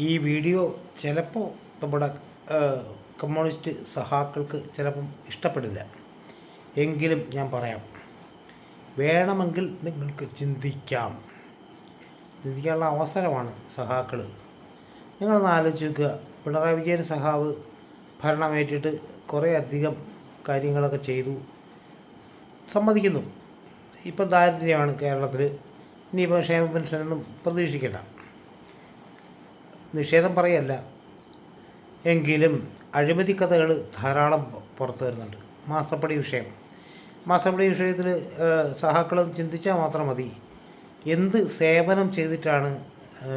ഈ വീഡിയോ ചിലപ്പോൾ നമ്മുടെ കമ്മ്യൂണിസ്റ്റ് സഹാക്കൾക്ക് ചിലപ്പം ഇഷ്ടപ്പെടില്ല. എങ്കിലും ഞാൻ പറയാം വേണമെങ്കിൽ നിങ്ങൾക്ക് ചിന്തിക്കാം. ചിന്തിക്കാനുള്ള അവസരമാണ് സഹാക്കൾ നിങ്ങളൊന്ന് ആലോചിച്ച് നോക്കുക പിണറായി വിജയൻ സഹാവ് ഭരണമേറ്റിട്ട് കുറേ അധികം കാര്യങ്ങളൊക്കെ ചെയ്തു. സമ്മതിക്കുന്നു. ഇപ്പം ദാരിദ്ര്യമാണ് കേരളത്തിൽ ഇനിയിപ്പോൾ ക്ഷേമ പെൻഷനൊന്നും പ്രതീക്ഷിക്കേണ്ട. നിഷേധം പറയല്ല. എങ്കിലും അഴിമതി കഥകൾ ധാരാളം പുറത്തു വരുന്നുണ്ട്. മാസപ്പടി വിഷയം. മാസപ്പടി വിഷയത്തിൽ സഹാക്കളും ചിന്തിച്ചാൽ മാത്രം മതി. എന്ത് സേവനം ചെയ്തിട്ടാണ്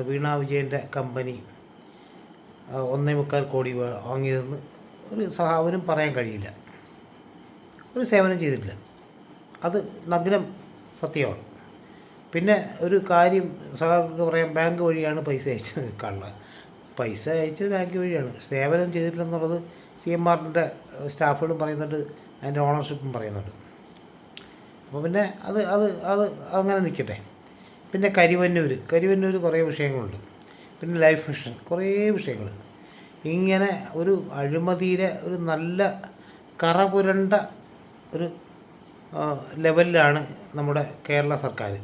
വീണ വിജയന്റെ കമ്പനി ഒന്നേ മുക്കാൽ കോടി വാങ്ങിയതെന്ന് ഒരു സഹാവനും പറയാൻ കഴിയില്ല. ഒരു സേവനം ചെയ്തിട്ടില്ല. അത് നഗ്നം സത്യമാണ്. പിന്നെ ഒരു കാര്യം സഹാക്കൾക്ക് പറയാം ബാങ്ക് വഴിയാണ് പൈസ അയച്ചത് കള്ള പൈസ അയച്ചത് ബാങ്ക് വഴിയാണ്. സേവനം ചെയ്തിട്ടില്ലെന്നുള്ളത് സി എം ആറിന്റെ സ്റ്റാഫുകളും പറയുന്നുണ്ട്. അതിന്റെ ഓണർഷിപ്പും പറയുന്നുണ്ട്. അപ്പോൾ പിന്നെ അത് അത് അത് അങ്ങനെ നിൽക്കട്ടെ. പിന്നെ കരിവന്നൂർ കരിവന്നൂർ കുറേ വിഷയങ്ങളുണ്ട്. പിന്നെ ലൈഫ് മിഷൻ. കുറേ വിഷയങ്ങൾ. ഇങ്ങനെ ഒരു അഴിമതിയിലെ ഒരു നല്ല കറ പുരണ്ട ഒരു ലെവലിലാണ് നമ്മുടെ കേരള സർക്കാർ.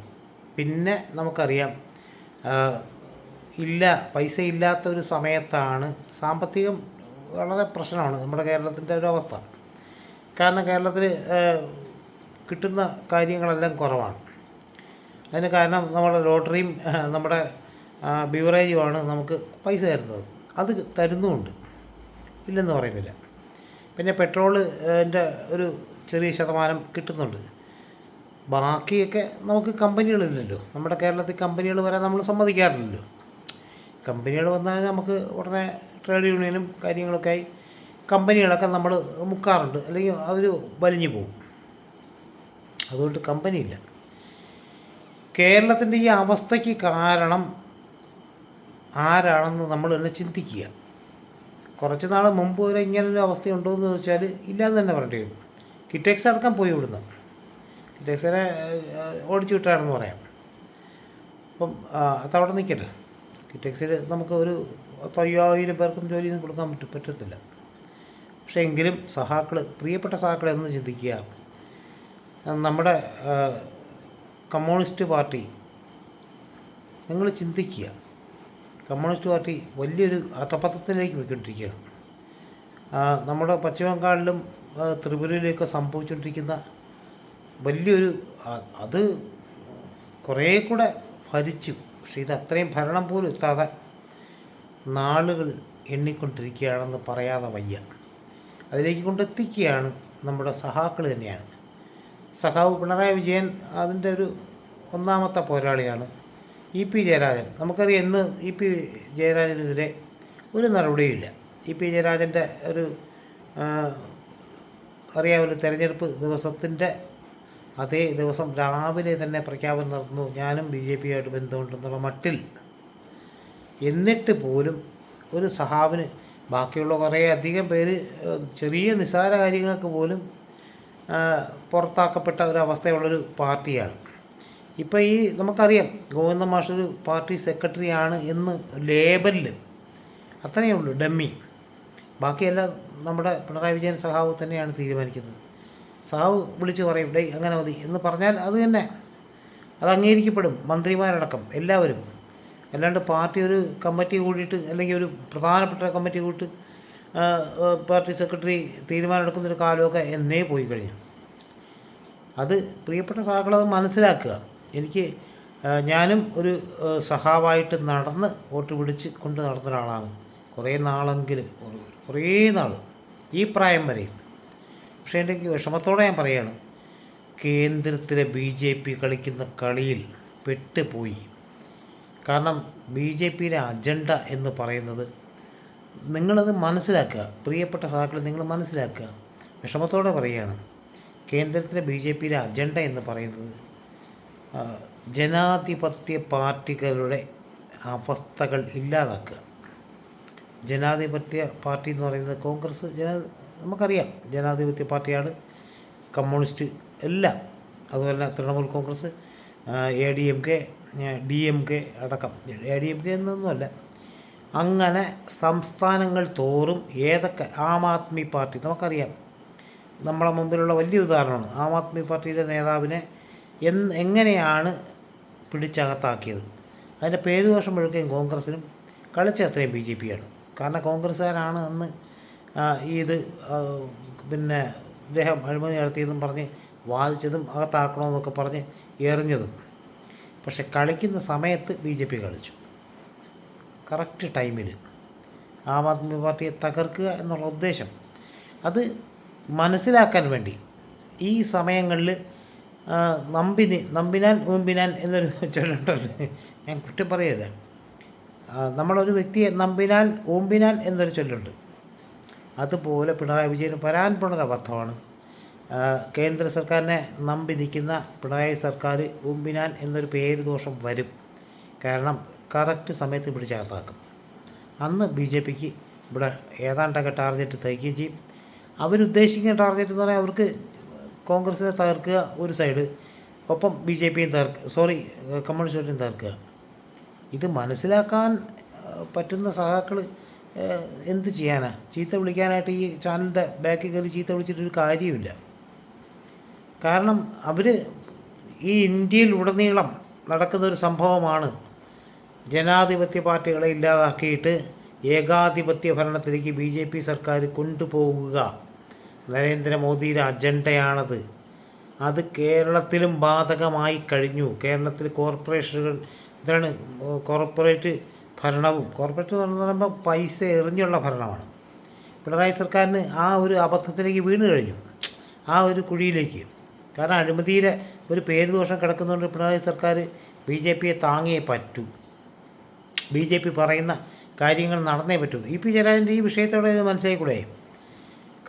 പിന്നെ നമുക്കറിയാം ഇല്ല പൈസ ഇല്ലാത്ത ഒരു സമയത്താണ് സാമ്പത്തികം വളരെ പ്രശ്നമാണ് നമ്മുടെ കേരളത്തിന്റെ ഒരു അവസ്ഥ. കാരണം കേരളത്തിൽ കിട്ടുന്ന കാര്യങ്ങളെല്ലാം കുറവാണ്. അതിന് കാരണം നമ്മുടെ ലോട്ടറിയും നമ്മുടെ ബിവറേജുമാണ് നമുക്ക് പൈസ തരുന്നത്. അത് തരുന്നുമുണ്ട്. ഇല്ലെന്ന് പറയുന്നില്ല. പിന്നെ പെട്രോളിന്റെ ഒരു ചെറിയ ശതമാനം കിട്ടുന്നുണ്ട്. ബാക്കിയൊക്കെ നമുക്ക് കമ്പനികളില്ലല്ലോ. നമ്മുടെ കേരളത്തിൽ കമ്പനികൾ വരാൻ നമ്മൾ സമ്മതിക്കാറില്ലല്ലോ. കമ്പനികൾ വന്നാൽ നമുക്ക് ഉടനെ ട്രേഡ് യൂണിയനും കാര്യങ്ങളൊക്കെ ആയി കമ്പനികളൊക്കെ നമ്മൾ മുക്കാറുണ്ട്. അല്ലെങ്കിൽ അവർ വലിഞ്ഞു പോകും. അതുകൊണ്ട് കമ്പനിയില്ല. കേരളത്തിന്റെ ഈ അവസ്ഥയ്ക്ക് കാരണം ആരാണെന്ന് നമ്മൾ തന്നെ ചിന്തിക്കുക. കുറച്ച് നാൾ മുമ്പ് വരെ ഇങ്ങനൊരു അവസ്ഥയുണ്ടോ എന്ന് ചോദിച്ചാൽ ഇല്ലാന്ന് തന്നെ പറയേണ്ടി വരും. കിറ്റക്സ് അടക്കം പോയി വിടുന്ന കിറ്റക്സിനെ ഓടിച്ചു വിട്ടാണെന്ന് പറയാം. അപ്പം അതവിടെ നിൽക്കട്ടെ. കിറ്റക്സിൽ നമുക്ക് ഒരു തൊയ്യായിരം പേർക്കും ജോലിയൊന്നും കൊടുക്കാൻ പറ്റും പറ്റത്തില്ല. പക്ഷേ എങ്കിലും സഹാക്കൾ പ്രിയപ്പെട്ട സഹാക്കളെ ഒന്ന് ചിന്തിക്കുക. നമ്മുടെ കമ്മ്യൂണിസ്റ്റ് പാർട്ടി നിങ്ങൾ ചിന്തിക്കുക. കമ്മ്യൂണിസ്റ്റ് പാർട്ടി വലിയൊരു അധപതത്തിലേക്ക് പോയിക്കൊണ്ടിരിക്കുകയാണ്. നമ്മുടെ പശ്ചിമ ബംഗാളിലും ആ, ത്രിപുരയിലൊക്കെ സംഭവിച്ചുകൊണ്ടിരിക്കുന്ന വലിയൊരു അത് കുറേ കൂടെ ഭരിച്ചു. പക്ഷേ ഇത് അത്രയും ഭരണം പോലും എത്താതെ നാളുകൾ എണ്ണിക്കൊണ്ടിരിക്കുകയാണെന്ന് പറയാതെ വയ്യ. അതിലേക്ക് കൊണ്ടെത്തിക്കുകയാണ് നമ്മുടെ സഹാക്കൾ തന്നെയാണ്. സഹാവ് പിണറായി വിജയൻ അതിന്റെ ഒരു ഒന്നാമത്തെ പോരാളിയാണ്. E P Jayarajan. നമുക്കറിയാം ഇന്ന് ഇ പി ജയരാജനെതിരെ ഒരു നടപടിയുമില്ല. ഇ പി ജയരാജന്റെ ഒരു അറിയാവുന്ന തെരഞ്ഞെടുപ്പ് ദിവസത്തിന്റെ അതേ ദിവസം രാവിലെ തന്നെ പ്രഖ്യാപനം നടത്തുന്നു. ഞാനും ബി ജെ പിയായിട്ട് ബന്ധമുണ്ടെന്നുള്ള മട്ടിൽ. എന്നിട്ട് പോലും ഒരു സഹാവിന് ബാക്കിയുള്ള കുറേ അധികം പേര് ചെറിയ നിസ്സാര കാര്യങ്ങൾക്ക് പോലും പുറത്താക്കപ്പെട്ട ഒരു അവസ്ഥയുള്ളൊരു പാർട്ടിയാണ്. ഇപ്പോൾ ഈ നമുക്കറിയാം ഗോവിന്ദ മാഷ് ഒരു പാർട്ടി സെക്രട്ടറി ആണ് എന്ന് ലേബലിൽ അത്രയേ ഉള്ളൂ ഡമ്മി. ബാക്കിയെല്ലാം നമ്മുടെ പിണറായി വിജയൻ സഹാവ് തന്നെയാണ് തീരുമാനിക്കുന്നത്. സഹാവ് വിളിച്ച് പറയും ഡേ അങ്ങനെ മതി എന്ന് പറഞ്ഞാൽ അത് തന്നെ. അത് അംഗീകരിക്കപ്പെടും മന്ത്രിമാരടക്കം എല്ലാവരും. അല്ലാണ്ട് പാർട്ടി ഒരു കമ്മിറ്റി കൂടിയിട്ട് അല്ലെങ്കിൽ ഒരു പ്രധാനപ്പെട്ട കമ്മിറ്റി കൂട്ട് ആ, ആ, പാർട്ടി സെക്രട്ടറി തീരുമാനമെടുക്കുന്നൊരു കാലമൊക്കെ എന്നേ പോയി കഴിഞ്ഞു. അത് പ്രിയപ്പെട്ട സഹാക്കൾ മനസ്സിലാക്കുക. എനിക്ക് ഞാനും ഒരു സഹാവായിട്ട് നടന്ന് വോട്ട് പിടിച്ച് കൊണ്ട് നടന്ന ഒരാളാണ്. കുറേ നാളെങ്കിലും കുറേ നാൾ ഈ പ്രായം വരെയും പക്ഷേ എന്റെ വിഷമത്തോടെ ഞാൻ പറയുകയാണ് കേന്ദ്രത്തിലെ ബി ജെ പി കളിക്കുന്ന കളിയിൽ പെട്ടുപോയി. കാരണം ബി ജെ പിയുടെ അജണ്ട എന്ന് പറയുന്നത് നിങ്ങളത് മനസ്സിലാക്കുക. പ്രിയപ്പെട്ട സഹാക്കളെ നിങ്ങൾ മനസ്സിലാക്കുക. വിഷമത്തോടെ പറയുകയാണ് കേന്ദ്രത്തിലെ ബി ജെ പിയുടെ അജണ്ട എന്ന് പറയുന്നത് ജനാധിപത്യ പാർട്ടികളുടെ അവസ്ഥകൾ ഇല്ലാതാക്കുക. ജനാധിപത്യ പാർട്ടി എന്ന് പറയുന്നത് കോൺഗ്രസ് ജന നമുക്കറിയാം ജനാധിപത്യ പാർട്ടിയാണ് കമ്മ്യൂണിസ്റ്റ് എല്ലാം. അതുപോലെ തന്നെ Trinamool Congress A D M K D M K അടക്കം. എ ഡി എം കെ എന്നൊന്നുമല്ല. അങ്ങനെ സംസ്ഥാനങ്ങൾ തോറും ഏതൊക്കെ ആം ആദ്മി പാർട്ടി നമുക്കറിയാം. നമ്മളെ മുമ്പിലുള്ള വലിയ ഉദാഹരണമാണ്. ആം ആദ്മി പാർട്ടിയുടെ നേതാവിനെ എന്ന് എങ്ങനെയാണ് പിടിച്ചകത്താക്കിയത്? അതിന്റെ പേരുദോഷം മുഴുക്കുകയും കോൺഗ്രസിനും കളിച്ച അത്രയും ബി ജെ പിയാണ്. കാരണം കോൺഗ്രസ്സുകാരാണ് അന്ന് ഇത് പിന്നെ ഇദ്ദേഹം അഴിമതി നടത്തിയതെന്നും പറഞ്ഞ് വാദിച്ചതും അകത്താക്കണമെന്നൊക്കെ പറഞ്ഞ് എറിഞ്ഞതും. പക്ഷെ കളിക്കുന്ന സമയത്ത് ബി ജെ പി കളിച്ചു. കറക്റ്റ് ടൈമിൽ ആം ആദ്മി പാർട്ടിയെ തകർക്കുക എന്നുള്ള ഉദ്ദേശം. അത് മനസ്സിലാക്കാൻ വേണ്ടി ഈ സമയങ്ങളിൽ നമ്പിന് നമ്പിനാൻ ഊമ്പിനാൻ എന്നൊരു ചൊല്ലുണ്ടല്ലോ ഞാൻ കുറ്റം പറയല്ല ആ, നമ്മളൊരു വ്യക്തിയെ നമ്പിനാൽ ഊമ്പിനാൻ എന്നൊരു ചൊല്ലുണ്ട് അതുപോലെ പിണറായി വിജയൻ വരാൻ പോണൊരു അബദ്ധമാണ്. കേന്ദ്ര സർക്കാരിനെ നമ്പി നിൽക്കുന്ന പിണറായി സർക്കാർ ഉമ്പിനാൻ എന്നൊരു പേര് ദോഷം വരും. കാരണം കറക്റ്റ് സമയത്ത് പിടിച്ചകത്താക്കും അന്ന് ബി ജെ പിക്ക് ഇവിടെ ഏതാണ്ടൊക്കെ ടാർഗറ്റ് തയ്ക്കുകയും ചെയ്യും. അവരുദ്ദേശിക്കുന്ന ടാർഗറ്റ് എന്ന് പറഞ്ഞാൽ അവർക്ക് കോൺഗ്രസിനെ തകർക്കുക ഒരു സൈഡ്. ഒപ്പം ബി ജെ പിയും തകർക്കുക സോറി കമ്മ്യൂണിസ്റ്റ് പാർട്ടിയും തകർക്കുക. ഇത് മനസ്സിലാക്കാൻ പറ്റുന്ന സഹാക്കൾ എന്ത് ചെയ്യാനാ? ചീത്ത വിളിക്കാനായിട്ട് ഈ ചാനലിന്റെ ബാക്കിൽ കയറി ചീത്ത വിളിച്ചിട്ടൊരു കാര്യമില്ല കാരണം അവർ ഈ ഇന്ത്യയിൽ ഉടനീളം നടക്കുന്ന ഒരു സംഭവമാണ് ജനാധിപത്യ പാർട്ടികളെ ഇല്ലാതാക്കിയിട്ട് ഏകാധിപത്യ ഭരണത്തിലേക്ക് ബി ജെ പി സർക്കാർ കൊണ്ടുപോകുക നരേന്ദ്രമോദിയുടെ അജണ്ടയാണത്. അത് കേരളത്തിലും ബാധകമായി കഴിഞ്ഞു. കേരളത്തിൽ കോർപ്പറേഷനുകൾ ഇതാണ് കോർപ്പറേറ്റ് ഭരണവും കോർപ്പറേറ്റ് എന്ന് പറയുമ്പോൾ പൈസ എറിഞ്ഞുള്ള ഭരണമാണ്. പിണറായി സർക്കാരിന് ആ ഒരു അബദ്ധത്തിലേക്ക് വീണ് കഴിഞ്ഞു. ആ ഒരു കുഴിയിലേക്ക്. കാരണം അഴിമതിയിലെ ഒരു പേര് ദോഷം കിടക്കുന്നതുകൊണ്ട് പിണറായി സർക്കാർ ബി ജെ പിയെ താങ്ങിയേ പറ്റൂ. ബി ജെ പി പറയുന്ന കാര്യങ്ങൾ നടന്നേ പറ്റൂ. ഇ പി ജയരാജന്റെ ഈ വിഷയത്തോടെ ഇത് മനസ്സിലായിക്കൂടെ?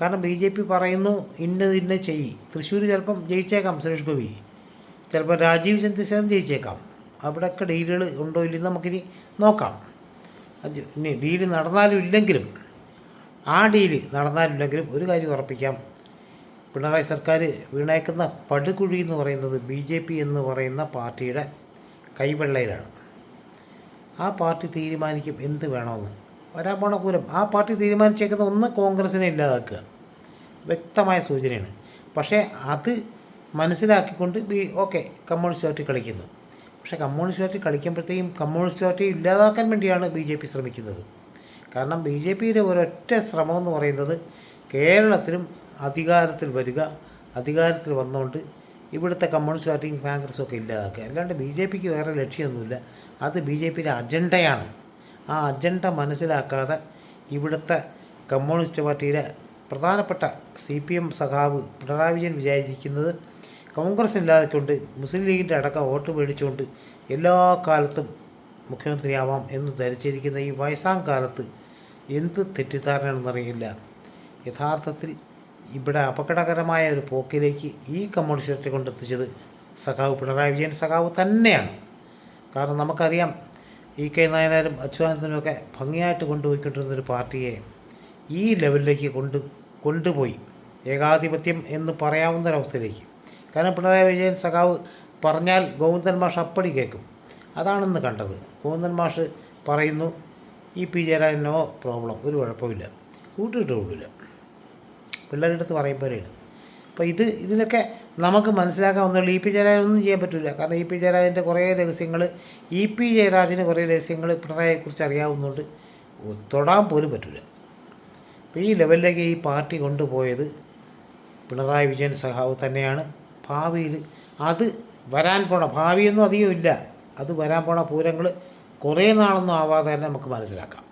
കാരണം ബി ജെ പി പറയുന്നു ഇന്നത് ഇന്ന ചെയ്യ്. തൃശ്ശൂർ ചിലപ്പം ജയിച്ചേക്കാം സുരേഷ് ഗോപി. ചിലപ്പോൾ രാജീവ് ചന്ദ്രശേഖരൻ ജയിച്ചേക്കാം. അവിടെയൊക്കെ ഡീലുകൾ ഉണ്ടോ ഇല്ലെന്ന് നമുക്കിനി നോക്കാം. അത് ഇനി ഡീൽ നടന്നാലും ഇല്ലെങ്കിലും ആ ഡീൽ നടന്നാലില്ലെങ്കിലും ഒരു കാര്യം ഉറപ്പിക്കാം. പിണറായി സർക്കാർ വീണേക്കുന്ന പടുകുഴി എന്ന് പറയുന്നത് ബി ജെ പി എന്ന് പറയുന്ന പാർട്ടിയുടെ കൈവെള്ളയിലാണ്. ആ പാർട്ടി തീരുമാനിക്കും എന്ത് വേണമെന്ന്. വരാൻ പോണ പൂരം ആ പാർട്ടി തീരുമാനിച്ചേക്കുന്ന ഒന്ന് കോൺഗ്രസിനെ ഇല്ലാതാക്കുക. വ്യക്തമായ സൂചനയാണ്. പക്ഷേ അത് മനസ്സിലാക്കിക്കൊണ്ട് ബി ഓക്കെ കമ്മ്യൂണിസ്റ്റ് പാർട്ടി കളിക്കുന്നു. പക്ഷേ കമ്മ്യൂണിസ്റ്റ് പാർട്ടി കളിക്കുമ്പോഴത്തേക്കും കമ്മ്യൂണിസ്റ്റ് പാർട്ടി ഇല്ലാതാക്കാൻ വേണ്ടിയാണ് ബി ജെ പി ശ്രമിക്കുന്നത്. കാരണം ബി ജെ പിയുടെ ഒരൊറ്റ ശ്രമം എന്ന് പറയുന്നത് കേരളത്തിലും അധികാരത്തിൽ വരിക അധികാരത്തിൽ വന്നുകൊണ്ട് ഇവിടുത്തെ കമ്മ്യൂണിസ്റ്റ് പാർട്ടിയും കോൺഗ്രസും ഒക്കെ ഇല്ലാതാക്കുക. അല്ലാണ്ട് ബി ജെ പിക്ക് വേറെ ലക്ഷ്യമൊന്നുമില്ല. അത് ബി ജെ പിയുടെ അജണ്ടയാണ്. ആ അജണ്ട മനസ്സിലാക്കാതെ ഇവിടുത്തെ കമ്മ്യൂണിസ്റ്റ് പാർട്ടിയിലെ പ്രധാനപ്പെട്ട സി പി എം സഖാവ് പിണറായി വിജയൻ വിചാരിക്കുന്നത് കോൺഗ്രസ് ഇല്ലാതെക്കൊണ്ട് മുസ്ലിം ലീഗിന്റെ അടക്കം വോട്ട് മേടിച്ചുകൊണ്ട് എല്ലാ കാലത്തും മുഖ്യമന്ത്രിയാവാം എന്ന് ധരിച്ചിരിക്കുന്ന ഈ വയസ്സാം കാലത്ത് എന്ത് തെറ്റിദ്ധാരണയാണെന്നറിയില്ല. യഥാർത്ഥത്തിൽ ഇവിടെ അപകടകരമായ ഒരു പോക്കിലേക്ക് ഈ കമ്മ്യൂണിസ്റ്റ് കൊണ്ടെത്തിച്ചത് സഖാവ് പിണറായി വിജയൻ സഖാവ് തന്നെയാണ്. കാരണം നമുക്കറിയാം ഇ കെ നായനാരും അച്യുതാനന്ദനും ഒക്കെ ഭംഗിയായിട്ട് കൊണ്ടുപോയിക്കൊണ്ടിരുന്ന ഒരു പാർട്ടിയെ ഈ ലെവലിലേക്ക് കൊണ്ട് കൊണ്ടുപോയി. ഏകാധിപത്യം എന്ന് പറയാവുന്ന പറയാവുന്നൊരവസ്ഥയിലേക്ക് കാരണം പിണറായി വിജയൻ സഖാവ് പറഞ്ഞാൽ ഗോവിന്ദൻ മാഷ് അപ്പടി കേൾക്കും. അതാണെന്ന് കണ്ടത്. ഗോവിന്ദൻ മാഷ് പറയുന്നു ഈ പി ജയരാജനോ പ്രോബ്ലം ഒരു കുഴപ്പമില്ല. കൂട്ടിയിട്ട് കൊള്ളില്ല പിള്ളേരുടെ അടുത്ത് പറയുമ്പോഴാണ് അപ്പോൾ ഇത് ഇതിലൊക്കെ നമുക്ക് മനസ്സിലാക്കാൻ മനസ്സിലാക്കാവുന്നുള്ളൂ ഇ പി ജയരാജനൊന്നും ചെയ്യാൻ പറ്റില്ല കാരണം ഇ പി ജയരാജന്റെ കുറേ രഹസ്യങ്ങൾ ഇ പി ജയരാജന് കുറേ രഹസ്യങ്ങൾ പിണറായിയെക്കുറിച്ച് അറിയാവുന്നതുകൊണ്ട് തൊടാൻ പോലും പറ്റില്ല അപ്പോൾ ഈ ലെവലിലേക്ക് ഈ പാർട്ടി കൊണ്ടുപോയത് പിണറായി വിജയൻ സഹാവ് തന്നെയാണ്. ഭാവിയിൽ അത് വരാൻ പോണ ഭാവിയൊന്നും അധികം ഇല്ല അത് വരാൻ പോണ പൂരങ്ങൾ കുറേ നാളൊന്നും ആവാതെ തന്നെ നമുക്ക് മനസ്സിലാക്കാം.